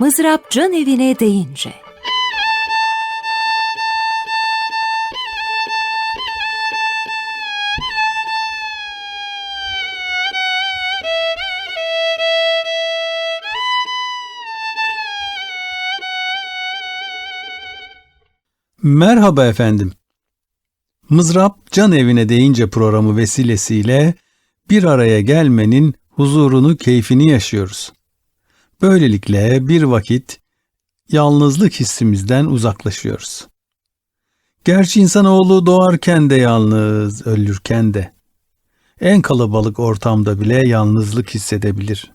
Mızrap can evine deyince. Merhaba efendim. Mızrap Can Evine Deyince programı vesilesiyle bir araya gelmenin huzurunu, keyfini yaşıyoruz. Böylelikle bir vakit yalnızlık hissimizden uzaklaşıyoruz. Gerçi insanoğlu doğarken de yalnız, ölürken de. En kalabalık ortamda bile yalnızlık hissedebilir.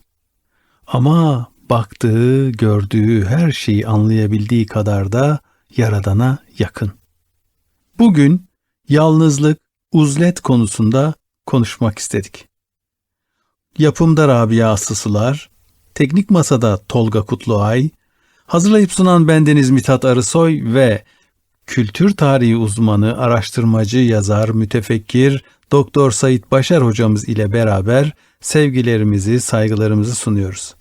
Ama baktığı, gördüğü her şeyi anlayabildiği kadar da Yaradan'a yakın. Bugün yalnızlık, uzlet konusunda konuşmak istedik. Yapımda Rabia Assısılar, Teknik Masada Tolga Kutluay, hazırlayıp sunan bendeniz Mithat Arısoy ve kültür tarihi uzmanı, araştırmacı, yazar, mütefekkir, Doktor Sait Başar hocamız ile beraber sevgilerimizi, saygılarımızı sunuyoruz.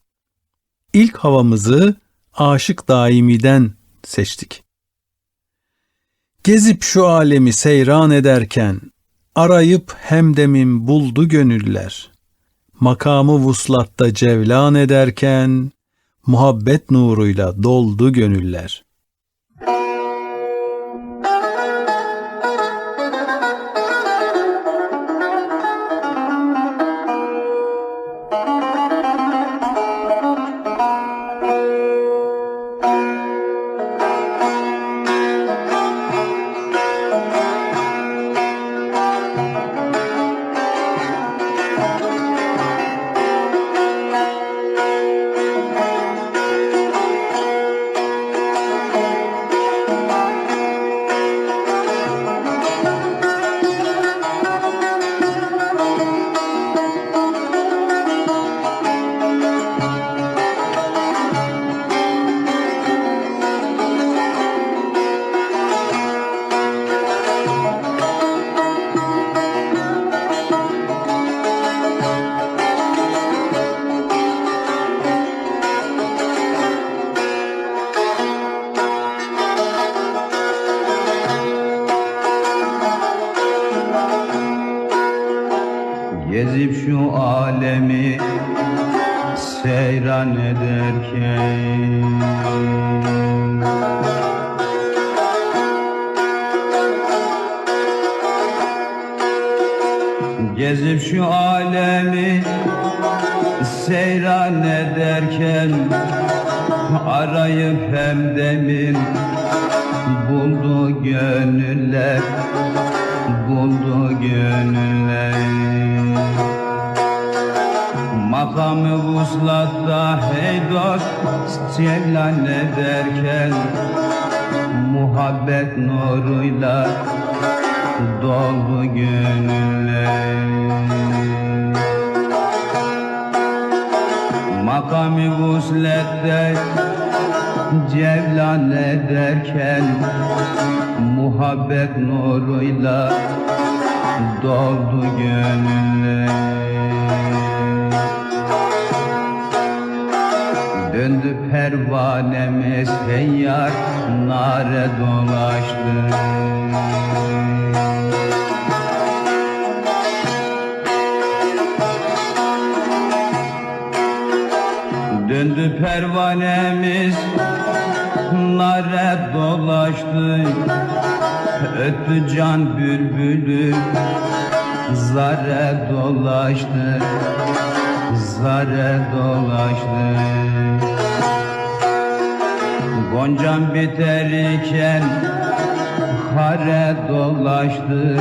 İlk havamızı Aşık Daimi'den seçtik. Gezip şu alemi seyran ederken, arayıp hemdemin buldu gönüller. Makamı vuslatta cevlan ederken, muhabbet nuruyla doldu gönüller. Seyran ederken Gezip şu alemi seyran ederken Arayıp Makami vuslette cevlan ederken Muhabbet nuruyla doldu gönüller Döndü pervanemiz seyyar nare dolaştı Pervanemiz nare dolaştı Öttü can bülbülü zare dolaştı Zare dolaştı. Goncam biterken hare dolaştı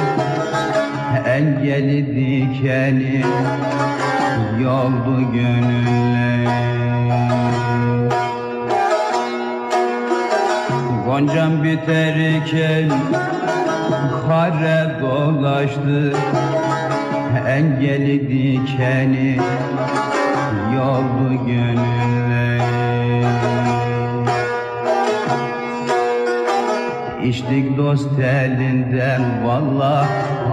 Engeli dikeni yoldu gönüller Goncam biterken hare dolaştı. Engeli dikeni yoldu gönüller İçtik dost elinden vallah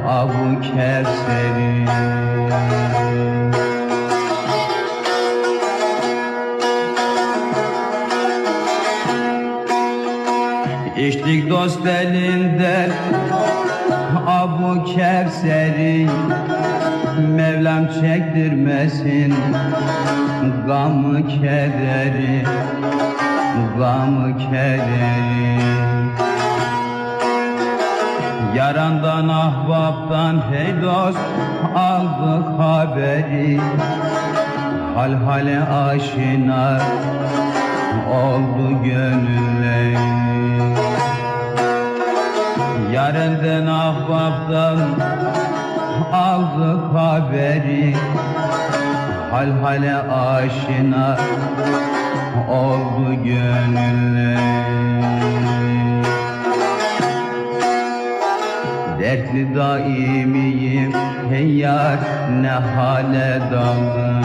avu kevseri İçtik dost elinden Abu Kevser'i Mevlam çektirmesin Gamı kederi Gamı kederi. Yarandan ahbaptan hey dost aldık haberi. Hal hale aşina oldu gönüller Yarından ahbaptan aldık haberi. Hal hale aşina oldu gönüller. Dertli daimiyim hey yar ne hale daldım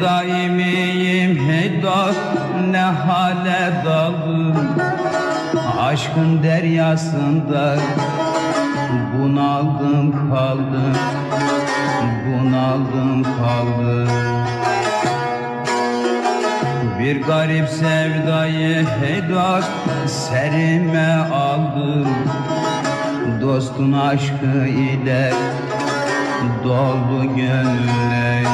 daimiyim hey dost ne hale daldım. Aşkın deryasında bunaldım kaldım Bunaldım kaldım. Bir garip sevdayı hey dost serime aldım. Dostun aşkı ile doldu gönüller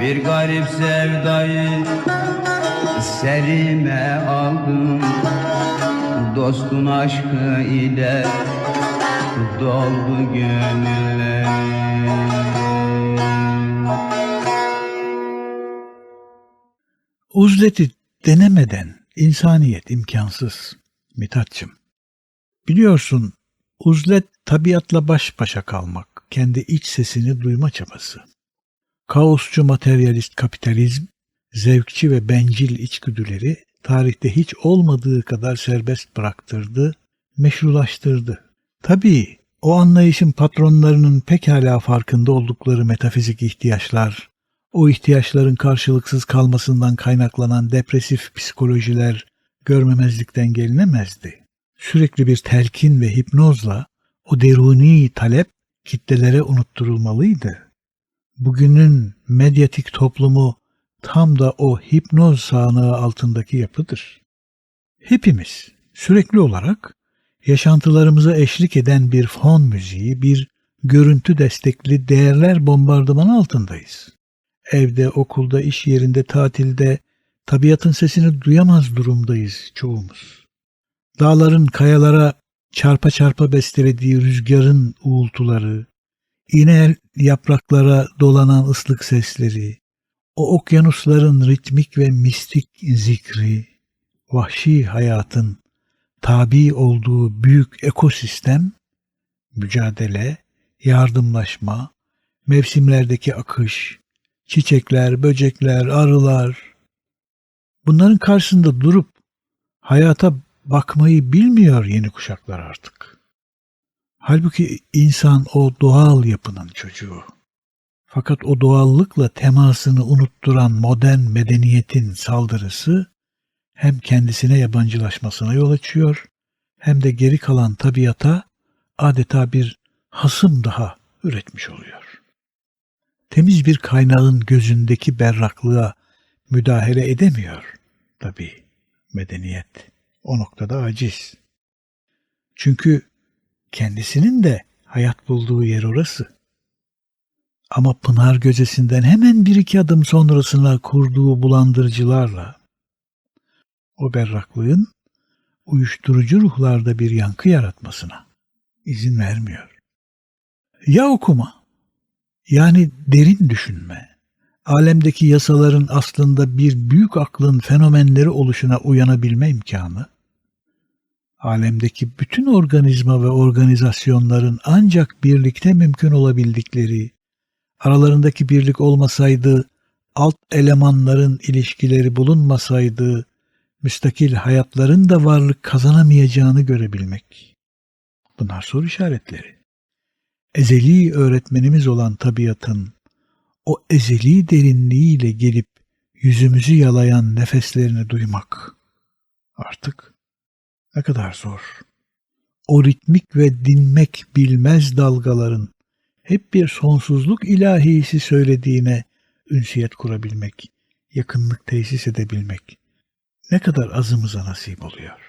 Bir garip sevdayı serime aldım Dostun aşkı ile doldu gönüller Uzleti denemeden insaniyet imkansız Mithatçım. Biliyorsun uzlet tabiatla baş başa kalmak, kendi iç sesini duyma çabası. Kaosçu materyalist kapitalizm, zevkçi ve bencil içgüdüleri tarihte hiç olmadığı kadar serbest bıraktırdı, meşrulaştırdı. Tabii o anlayışın patronlarının pekala farkında oldukları metafizik ihtiyaçlar, o ihtiyaçların karşılıksız kalmasından kaynaklanan depresif psikolojiler görmemezlikten gelinemezdi. Sürekli bir telkin ve hipnozla o deruni talep kitlelere unutturulmalıydı. Bugünün medyatik toplumu tam da o hipnoz sağanağı altındaki yapıdır. Hepimiz sürekli olarak yaşantılarımıza eşlik eden bir fon müziği, bir görüntü destekli değerler bombardımanı altındayız. Evde, okulda, iş yerinde, tatilde tabiatın sesini duyamaz durumdayız çoğumuz. Dağların kayalara çarpa çarpa bestelediği rüzgarın uğultuları, iğne yapraklara dolanan ıslık sesleri, o okyanusların ritmik ve mistik zikri, vahşi hayatın tabi olduğu büyük ekosistem, mücadele, yardımlaşma, mevsimlerdeki akış, çiçekler, böcekler, arılar, bunların karşısında durup hayata bakmayı bilmiyor yeni kuşaklar artık. Halbuki insan o doğal yapının çocuğu. Fakat o doğallıkla temasını unutturan modern medeniyetin saldırısı hem kendisine yabancılaşmasına yol açıyor hem de geri kalan tabiata adeta bir hasım daha üretmiş oluyor. Temiz bir kaynağın gözündeki berraklığa müdahale edemiyor tabii medeniyet. O noktada aciz. Çünkü kendisinin de hayat bulduğu yer orası. Ama Pınar Göcesi'nden hemen bir iki adım sonrasına kurduğu bulandırıcılarla o berraklığın uyuşturucu ruhlarda bir yankı yaratmasına izin vermiyor. Ya okuma, yani derin düşünme, alemdeki yasaların aslında bir büyük aklın fenomenleri oluşuna uyanabilme imkanı, alemdeki bütün organizma ve organizasyonların ancak birlikte mümkün olabildikleri, aralarındaki birlik olmasaydı, alt elemanların ilişkileri bulunmasaydı, müstakil hayatların da varlık kazanamayacağını görebilmek. Bunlar soru işaretleri. Ezeli öğretmenimiz olan tabiatın o ezeli derinliğiyle gelip yüzümüzü yalayan nefeslerini duymak artık ne kadar zor. o ritmik ve dinmek bilmez dalgaların hep bir sonsuzluk ilahisi söylediğine ünsiyet kurabilmek, yakınlık tesis edebilmek ne kadar azımıza nasip oluyor.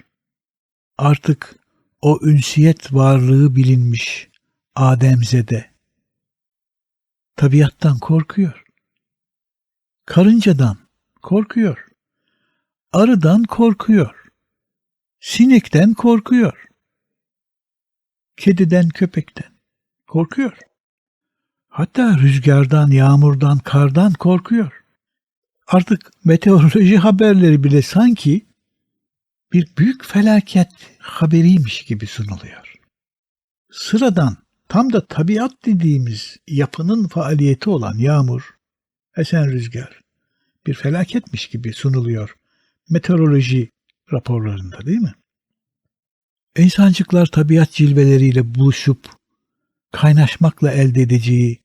Artık o ünsiyet varlığı bilinmiş Ademzede tabiattan korkuyor. Karıncadan korkuyor. Arıdan korkuyor. Sinekten korkuyor. Kediden, köpekten korkuyor. Hatta rüzgardan, yağmurdan, kardan korkuyor. Artık meteoroloji haberleri bile sanki bir büyük felaket haberiymiş gibi sunuluyor. Sıradan tam da tabiat dediğimiz yapının faaliyeti olan yağmur, esen rüzgar bir felaketmiş gibi sunuluyor meteoroloji raporlarında değil mi? İnsancıklar tabiat cilveleriyle buluşup kaynaşmakla elde edeceği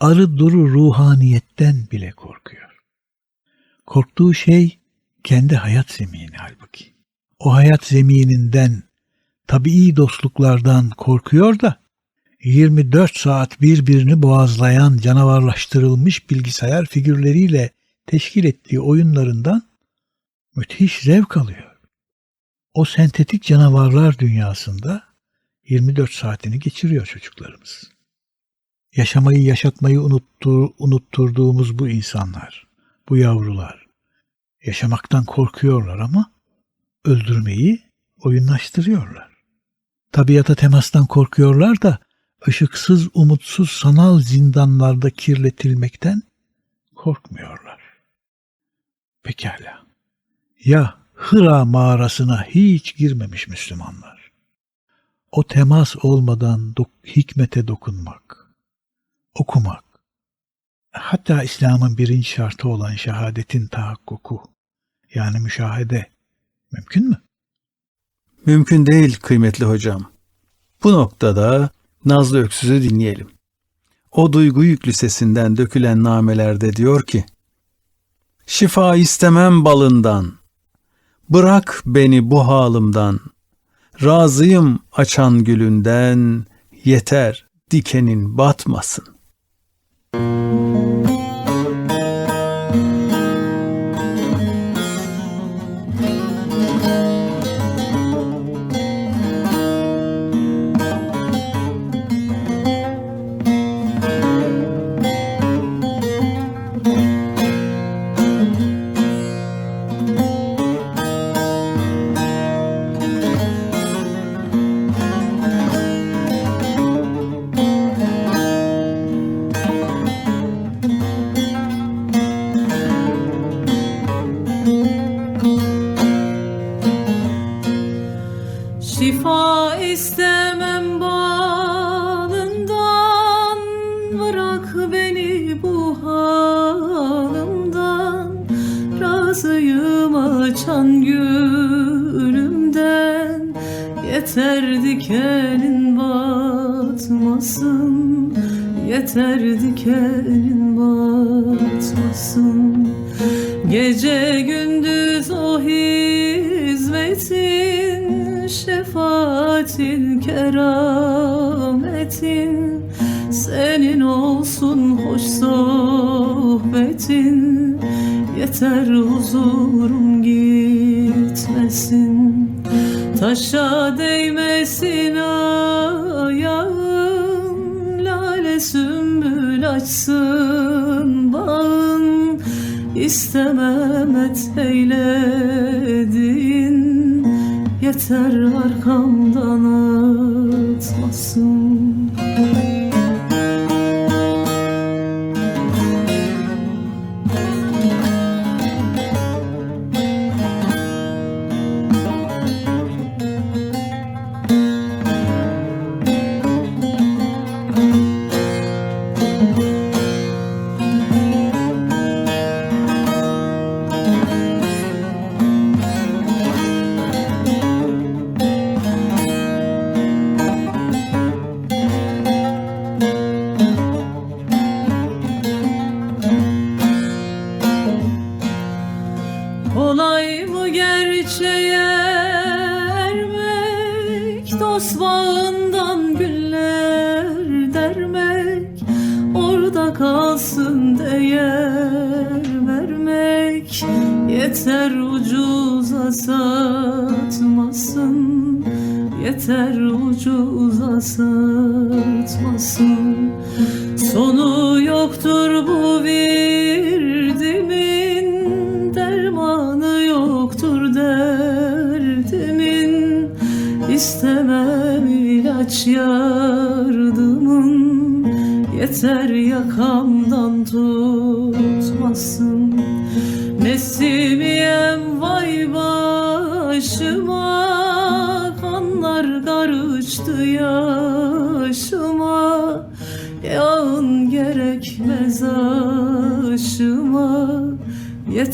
arı duru ruhaniyetten bile korkuyor. Korktuğu şey kendi hayat zemini halbuki. O hayat zemininden, tabii dostluklardan korkuyor da 24 saat birbirini boğazlayan canavarlaştırılmış bilgisayar figürleriyle teşkil ettiği oyunlarından müthiş zevk alıyor. O sentetik canavarlar dünyasında 24 saatini geçiriyor çocuklarımız. Yaşamayı yaşatmayı unuttu, unutturduğumuz bu insanlar, bu yavrular yaşamaktan korkuyorlar ama öldürmeyi oyunlaştırıyorlar. Tabiata temastan korkuyorlar da ışıksız, umutsuz sanal zindanlarda kirletilmekten korkmuyorlar. Pekala. Ya Hıra mağarasına hiç girmemiş Müslümanlar. O temas olmadan dok- hikmete dokunmak, okumak, hatta İslam'ın birinci şartı olan şehadetin tahakkuku, yani müşahede mümkün mü? Mümkün değil kıymetli hocam. Bu noktada Nazlı Öksüz'ü dinleyelim. O duygu yüklü sesinden dökülen namelerde diyor ki, Şifa istemem balından, bırak beni bu halımdan, razıyım açan gülünden, yeter dikenin batmasın. Razıyım açan gülümden. Yeter dikenin batmasın. Yeter dikenin batmasın. Gece gündüz o hizmetin Şefaatin kerametin. Senin olsun hoş sohbetin Yeter huzurum gitmesin Taşa değmesin ayağın Lale sümbül açsın bağın İstemem et eyledin Yeter arkamdan atmasın satmasın Yeter ucuza satmasın Sonu yoktur bu virdimin Dermanı yoktur derdimin. İstemem ilaç yardımın Yeter yakamdan tutmasın. Nesimiyem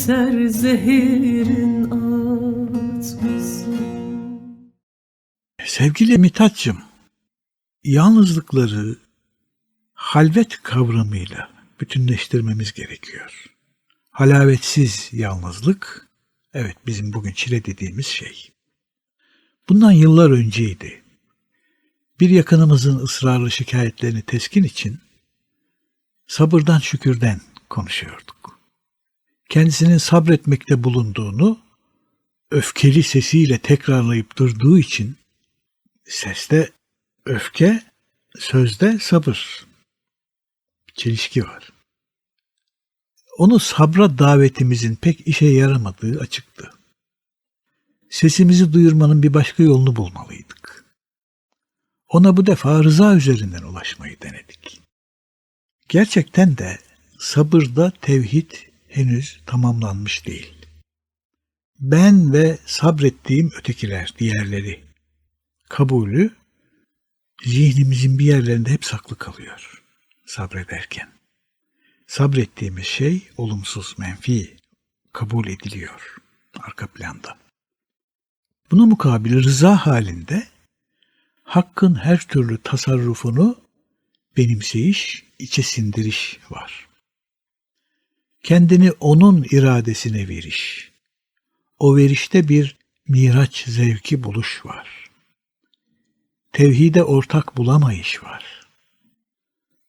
Yeter zehirin atmasın Sevgili Mithat'cığım, yalnızlıkları halvet kavramıyla bütünleştirmemiz gerekiyor. Halavetsiz yalnızlık, evet bizim bugün çile dediğimiz şey. Bundan yıllar önceydi. Bir yakınımızın ısrarlı şikayetlerini teskin için sabırdan şükürden konuşuyorduk. Kendisinin sabretmekte bulunduğunu öfkeli sesiyle tekrarlayıp durduğu için seste öfke, sözde sabır. Çelişki var. Onu sabra davetimizin pek işe yaramadığı açıktı. Sesimizi duyurmanın bir başka yolunu bulmalıydık. Ona bu defa rıza üzerinden ulaşmayı denedik. Gerçekten de sabırda tevhid henüz tamamlanmış değil. Ben ve sabrettiğim ötekiler, diğerleri kabulü zihnimizin bir yerlerinde hep saklı kalıyor sabrederken. Sabrettiğimiz şey olumsuz, menfi kabul ediliyor arka planda. Buna mukabil rıza halinde hakkın her türlü tasarrufunu benimseyiş, içe sindiriş var. Kendini onun iradesine veriş. O verişte bir miraç zevki buluş var. Tevhide ortak bulamayış var.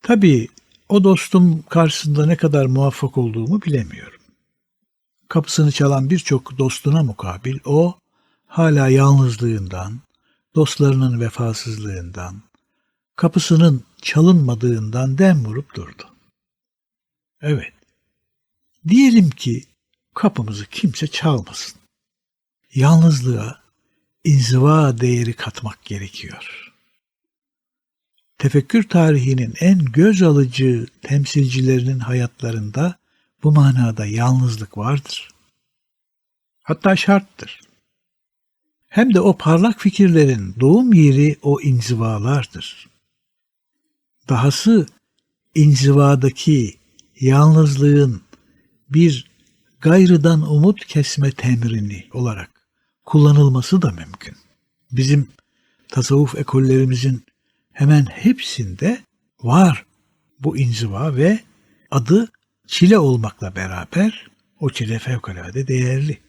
Tabii o dostum karşısında ne kadar muvaffak olduğumu bilemiyorum. Kapısını çalan birçok dostuna mukabil o hala yalnızlığından, dostlarının vefasızlığından, kapısının çalınmadığından dem vurup durdu. Evet, diyelim ki kapımızı kimse çalmasın. Yalnızlığa inziva değeri katmak gerekiyor. Tefekkür tarihinin en göz alıcı temsilcilerinin hayatlarında bu manada yalnızlık vardır. Hatta şarttır. Hem de o parlak fikirlerin doğum yeri o inzivalardır. Dahası inzivadaki yalnızlığın bir gayrıdan umut kesme temrini olarak kullanılması da mümkün. Bizim tasavvuf ekollerimizin hemen hepsinde var bu inziva ve adı çile olmakla beraber o çile fevkalade değerli.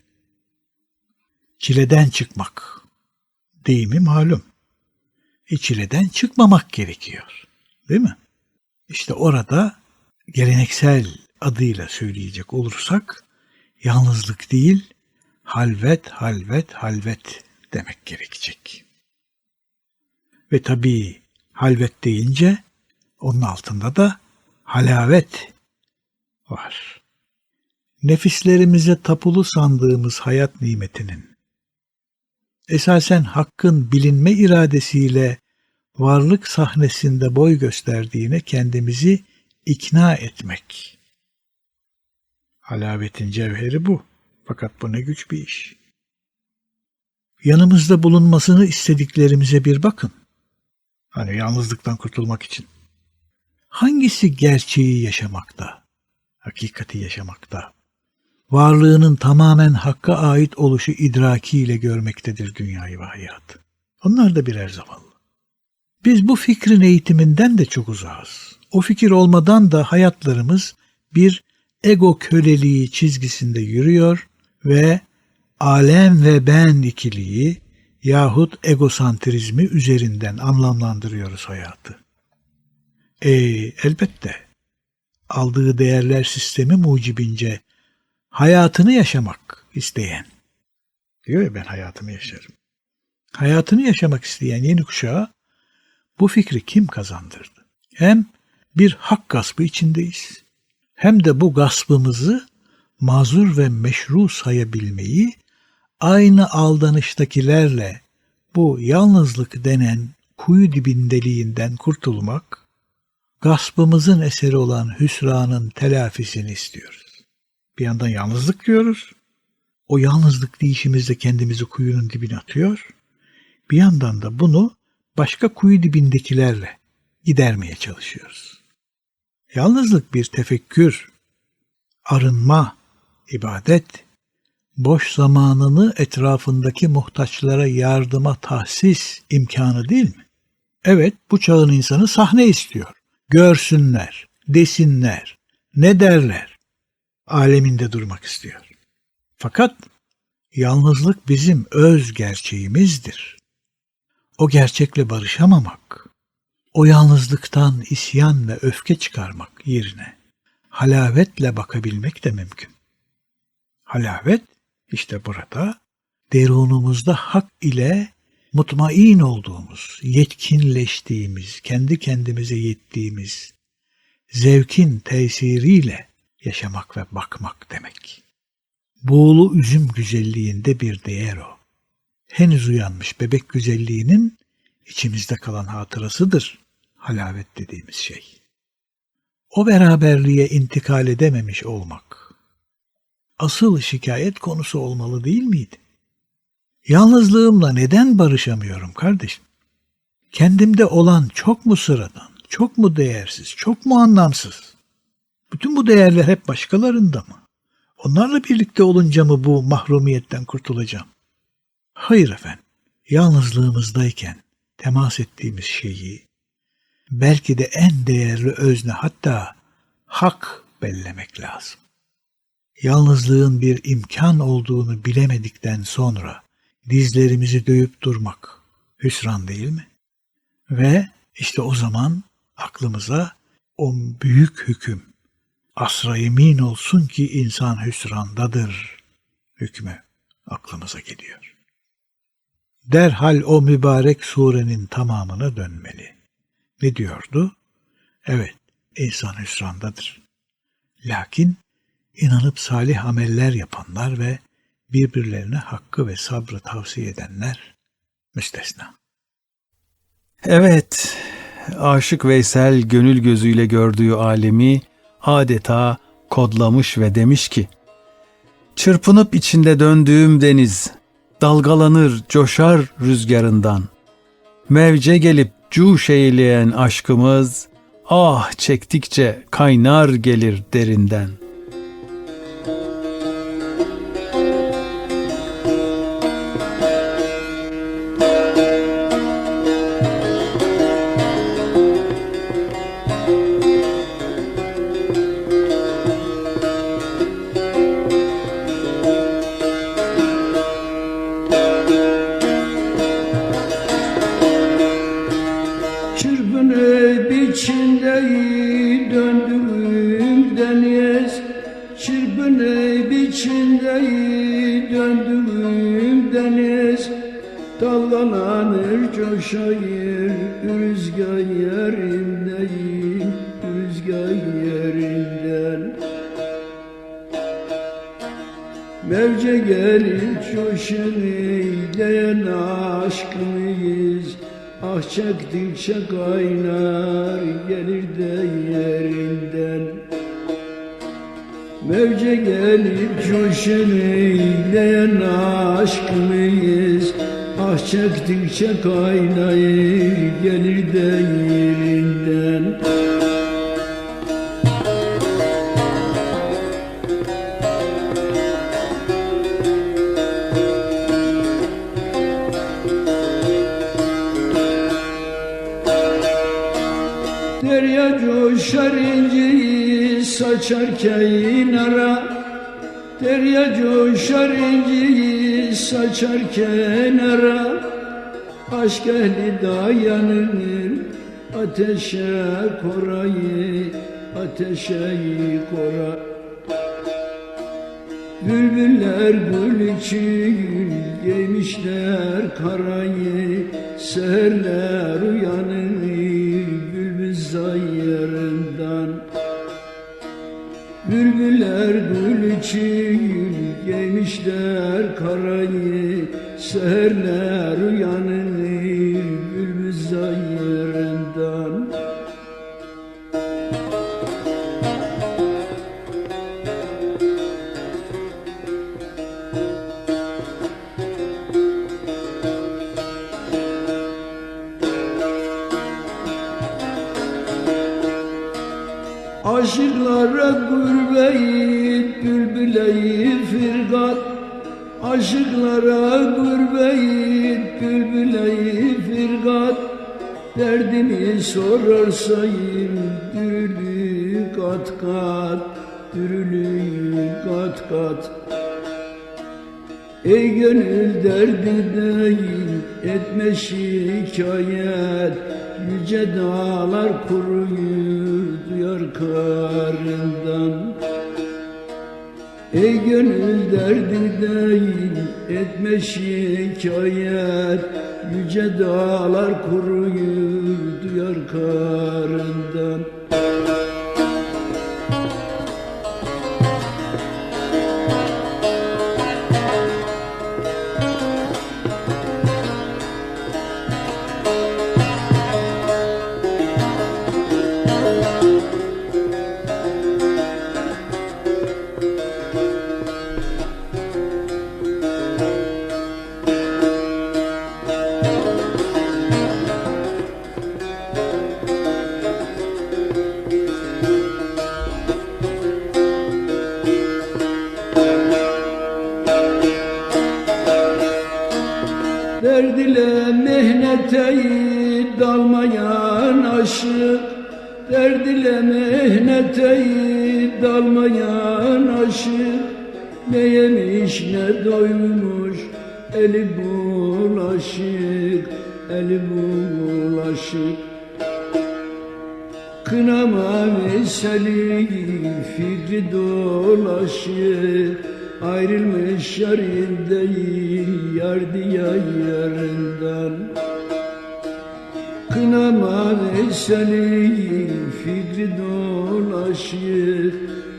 Çileden çıkmak deyimi malum. E çileden çıkmamak gerekiyor. Değil mi? İşte orada geleneksel adıyla söyleyecek olursak yalnızlık değil, halvet, halvet, halvet demek gerekecek. Ve tabii halvet deyince onun altında da halavet var. Nefislerimize tapulu sandığımız hayat nimetinin esasen hakkın bilinme iradesiyle varlık sahnesinde boy gösterdiğine kendimizi ikna etmek. Halavetin cevheri bu. Fakat bu ne güç bir iş. Yanımızda bulunmasını istediklerimize bir bakın. Hani yalnızlıktan kurtulmak için. Hangisi gerçeği yaşamakta, hakikati yaşamakta, varlığının tamamen hakka ait oluşu idrakiyle görmektedir dünyayı ve hayatı. Onlar da birer zavallı. Biz bu fikrin eğitiminden de çok uzağız. O fikir olmadan da hayatlarımız bir ego köleliği çizgisinde yürüyor ve alem ve ben ikiliği yahut egosantrizmi üzerinden anlamlandırıyoruz hayatı. E, elbette aldığı değerler sistemi mucibince hayatını yaşamak isteyen, diyor ya ben hayatımı yaşarım. Hayatını yaşamak isteyen yeni kuşağa bu fikri kim kazandırdı? Hem bir hak gaspı içindeyiz, hem de bu gaspımızı mazur ve meşru sayabilmeyi aynı aldanıştakilerle bu yalnızlık denen kuyu dibindeliğinden kurtulmak, gaspımızın eseri olan hüsranın telafisini istiyoruz. Bir yandan yalnızlık diyoruz. O yalnızlık deyişimizde kendimizi kuyunun dibine atıyor. Bir yandan da bunu başka kuyu dibindekilerle gidermeye çalışıyoruz. Yalnızlık bir tefekkür, arınma, ibadet, boş zamanını etrafındaki muhtaçlara yardıma tahsis imkanı değil mi? Evet, bu çağın insanı sahne istiyor. Görsünler, desinler, ne derler? Aleminde durmak istiyor. Fakat yalnızlık bizim öz gerçeğimizdir. O gerçekle barışamamak, o yalnızlıktan isyan ve öfke çıkarmak yerine halavetle bakabilmek de mümkün. Halavet işte burada derunumuzda hak ile mutmain olduğumuz, yetkinleştiğimiz, kendi kendimize yettiğimiz zevkin tesiriyle yaşamak ve bakmak demek. Buğulu üzüm güzelliğinde bir değer o. Henüz uyanmış bebek güzelliğinin içimizde kalan hatırasıdır halavet dediğimiz şey. O beraberliğe intikal edememiş olmak asıl şikayet konusu olmalı değil miydi? Yalnızlığımla neden barışamıyorum kardeşim? Kendimde olan çok mu sıradan, çok mu değersiz, çok mu anlamsız? Bütün bu değerler hep başkalarında mı? Onlarla birlikte olunca mı bu mahrumiyetten kurtulacağım? Hayır efendim. Yalnızlığımızdayken temas ettiğimiz şeyi belki de en değerli özne hatta hak bellemek lazım. Yalnızlığın bir imkan olduğunu bilemedikten sonra dizlerimizi dövüp durmak hüsran değil mi? Ve işte o zaman aklımıza o büyük hüküm asra yemin olsun ki insan hüsrandadır hükmü aklımıza geliyor. Derhal o mübarek surenin tamamına dönmeli. Ne diyordu? Evet, insan hüsrandadır. Lakin inanıp salih ameller yapanlar ve birbirlerine hakkı ve sabrı tavsiye edenler müstesna. Evet, Aşık Veysel gönül gözüyle gördüğü alemi adeta kodlamış ve demiş ki, Çırpınıp içinde döndüğüm deniz, dalgalanır, coşar rüzgarından. Mevce gelip cuş eyleyen aşkımız, ah çektikçe kaynar gelir derinden. Mevce gelip coşun eyleyen aşkımız Ah çektikçe kaynar gelir de yerinden inciyi saçarken ara Derya coşar inciyi saçarken ara. Aşk ehli dayanır ateşe korayı ateşe koyar Bülbüller gül için giymişler karayı Seherler uyanır Gül için giymişler karayı Seherler uyanır Aşıklara gurbeyt bülbüleyi firgat Derdini sorarsayım dürülü kat kat Dürülü kat kat. Ey gönül derdi değil etme şikayet. Yüce dağlar kuruyur duyar karından Ey gönül derdi değil etme şikayet. Yüce dağlar kuruyur duyar karından doymuş eli bulaşık Eli bulaşık. Kınama meseli fikri dolaşık. Ayrılmış yarın değil yar diye yarından Kınama meseli fikri dolaşık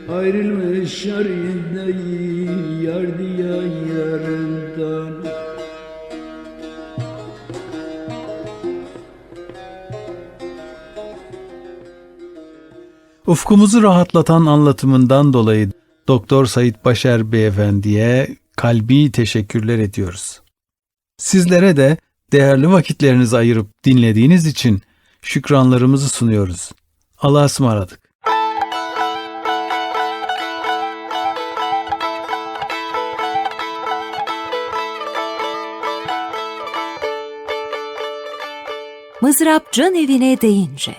Ayrılmış değil yar diye yarından Ufkumuzu rahatlatan anlatımından dolayı Doktor Sayit Başer Beyefendi'ye kalbi teşekkürler ediyoruz. Sizlere de değerli vakitlerinizi ayırıp dinlediğiniz için şükranlarımızı sunuyoruz. Allah'a ısmarladık. Mızrap can evine deyince